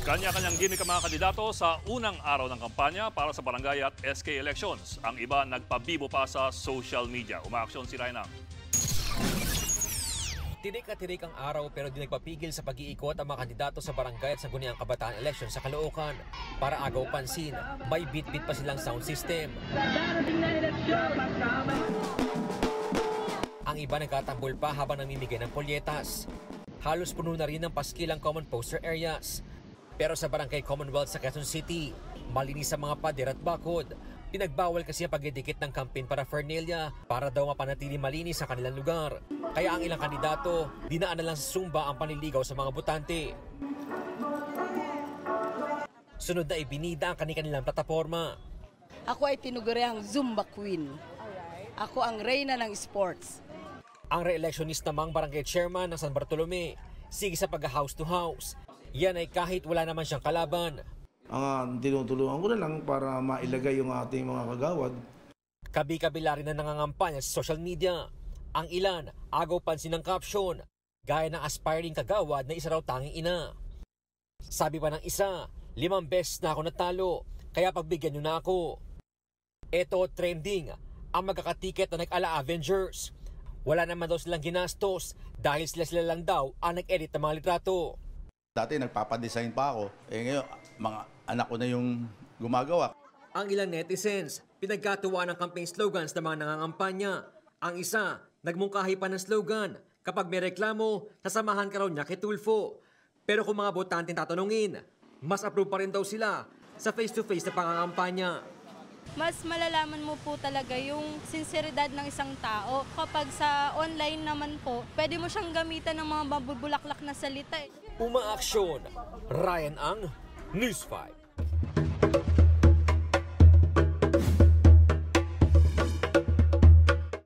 Kanya-kanyang gimmick ang mga kandidato sa unang araw ng kampanya para sa barangay at SK elections. Ang iba nagpabibo pa sa social media. Umaaksyon si Rainang. Tirik at tirik ang araw pero di nagpapigil sa pag-iikot ang mga kandidato sa barangay at sangguniang kabataan election sa Caloocan. Para agaw pansin, may bit-bit pa silang sound system. Ang iba nagkatambol pa habang namimigay ng polyetas. Halos puno na rin ng paskilang common poster areas. Pero sa barangay Commonwealth sa Quezon City, malinis ang mga pader at bakod. Pinagbawal kasi ang pagdidikit ng campaign paraphernalia para daw mapanatili malinis sa kanilang lugar. Kaya ang ilang kandidato, dinaan na lang sa Zumba ang panliligaw sa mga butante. Sunod na ibinida ang kanilang plataforma. Ako ay tinuguriang Zumba Queen. Ako ang reyna ng sports. Ang re-electionist namang barangay chairman ng San Bartolome, sige sa pag-house to house. Yan ay kahit wala naman siyang kalaban. Ang uh, tinutulungan ko na lang para mailagay yung ating mga kagawad. Kabi-kabila rin na nangangampanya sa social media. Ang ilan, agaw pansin ng caption, gaya ng aspiring kagawad na isa raw tanging ina. Sabi pa ng isa, limang beses na ako natalo, kaya pagbigyan nyo na ako. Ito trending, ang magkakatiket na nag-ala Avengers. Wala naman daw silang ginastos dahil sila sila lang daw ang nag-edit ng mga litrato. Dati nagpapadesign pa ako. Eh ngayon, mga anak ko na yung gumagawa. Ang ilang netizens, pinagkatuwa ng campaign slogans ng mga nangangampanya. Ang isa, nagmungkahi pa ng slogan, kapag may reklamo, sasamahan ka raw niya kay Tulfo. Pero kung mga botante tatanungin, mas approve pa rin daw sila sa face-to-face na pangangampanya. Mas malalaman mo po talaga yung sinseridad ng isang tao. Kapag sa online naman po, pwede mo siyang gamitan ng mga mabubulaklak na salita umaaksyon. Ryan Ang, News 5.